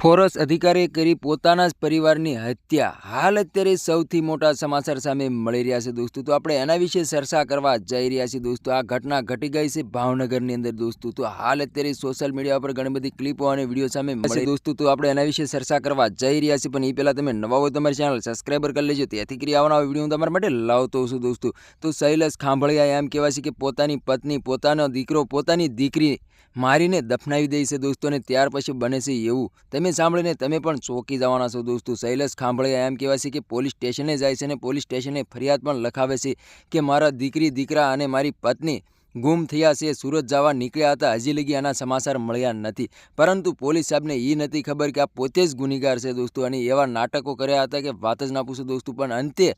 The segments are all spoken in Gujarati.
ફોરેસ્ટ અધિકારીએ કરી પોતાના જ પરિવારની હત્યા. હાલ અત્યારે સૌથી મોટા સમાચાર સામે મળી રહ્યા છે દોસ્તો. તો આપણે એના વિશે ચર્ચા કરવા જઈ રહ્યા છીએ દોસ્તો. આ ઘટના ઘટી ગઈ છે ભાવનગરની અંદર દોસ્તો. તો હાલ અત્યારે સોશિયલ મીડિયા પર ઘણી બધી ક્લિપો અને વીડિયો સામે મળી દોસ્તો. તો આપણે એના વિશે ચર્ચા કરવા જઈ રહ્યા છીએ. પણ એ પહેલાં તમે નવા હોય તમારી ચેનલ સબસ્ક્રાઈબર કરી લેજો. તેથી કરી આવવાના વીડિયો હું તમારા માટે લાવતો છું દોસ્તો. તો શૈલેષ ખાંભળિયા એમ કહેવાય છે કે પોતાની પત્ની, પોતાનો દીકરો, પોતાની દીકરી મારીને દફનાવી દે છે દોસ્તો અને ત્યાર પછી બને છે એવું. તમે સાંભળીને તમે પણ ચોંકી જવાના છો દોસ્તો. શૈલેષ ખાંભળિયા એમ કહેવાય છે કે પોલીસ સ્ટેશને જાય છે અને પોલીસ સ્ટેશને ફરિયાદ પણ લખાવે છે કે મારા દીકરી, દીકરા અને મારી પત્ની ગુમ થયા છે. સુરત જવા નીકળ્યા હતા. હજી લગી આના સમાચાર મળ્યા નથી. પરંતુ પોલીસ સાહેબને એ નથી ખબર કે આ પોતે જ ગુનેગાર છે દોસ્તો. અને એવા નાટકો કર્યા હતા કે વાત જ ના પૂછો દોસ્તો. પણ અંતે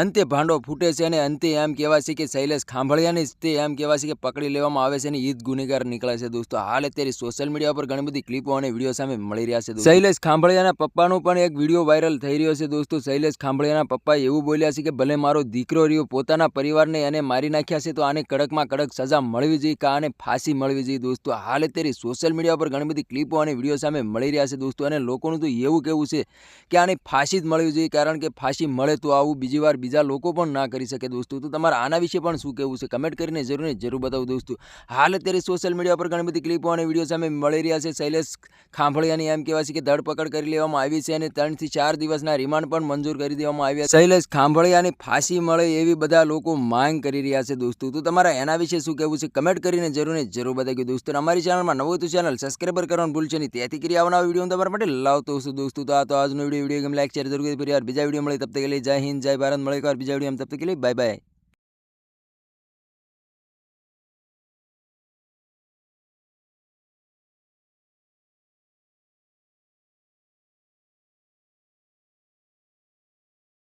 અંતે ભાંડો ફૂટે છે અને અંતે એમ કહેવાય છે કે શૈલેષ ખાંભળિયાને તે એમ કહેવાય છે કે પકડી લેવામાં આવે છે અને ઈદ ગુનેગાર નીકળે છે દોસ્તો. હાલ અત્યારે સોશિયલ મીડિયા પર ઘણી બધી ક્લિપો અને વીડિયો સામે મળી રહ્યા છે શૈલેષ ખાંભળિયાના પપ્પાનો પણ એક વીડિયો વાયરલ થઈ રહ્યો છે દોસ્તો. શૈલેષ ખાંભળિયાના પપ્પા એવું બોલ્યા છે કે ભલે મારો દીકરો રહ્યો, પોતાના પરિવારને એને મારી નાખ્યા છે તો આને કડકમાં કડક સજા મળવી જોઈએ કે આને ફાંસી મળવી જોઈએ દોસ્તો. હાલ અત્યારે સોશિયલ મીડિયા પર ઘણી બધી ક્લિપો અને વીડિયો સામે મળી રહ્યા છે દોસ્તો. અને લોકોનું તો એવું કહેવું છે કે આને ફાંસી જ મળવી જોઈએ કારણ કે ફાંસી મળે તો આવું બીજી વાર બીજા લોકો પણ ના કરી શકે દોસ્તો. તો તમારા આના વિશે પણ શું કહેવું છે? કમેન્ટ કરીને જરૂર જરૂર બતાવો દોસ્તો. હાલ અત્યારે સોશિયલ મીડિયા પર ઘણી બધી ક્લિપો અને વીડિયો સામે મળી રહ્યા છે. શૈલેષ ખાંભળિયાની એમ કહેવાય છે કે ધરપકડ કરી લેવામાં આવી છે અને ત્રણથી ચાર દિવસના રિમાન્ડ પણ મંજૂર કરી દેવામાં આવ્યા શૈલેષ ખાંભળિયાને ફાંસી મળે એવી બધા લોકો માંગ કરી રહ્યા છે દોસ્તો. તો તમારા એના વિશે શું કહેવું છે? કમેન્ટ કરીને જરૂર ને જરૂર બતાવ્યું દોસ્તો. અમારી ચેનલમાં નવું તો ચેનલ સબસ્ક્રાઈબર કરવાનું ભૂલશે નહીં. ત્યાંથી કરી આવનાર વીડિયો તમારા માટે લાવતો છું દોસ્તો. તો આ તો આજનો વીડિયો વીડિયો ગમે લાઈક શેર જરૂર કરી ફરી બીજા વીડિયો મળે તબ તક જય હિન્દ, જય ભારત. મળે મળે એક વાર બીજા વીડિયો તબ તક કે लिए બાય બાય.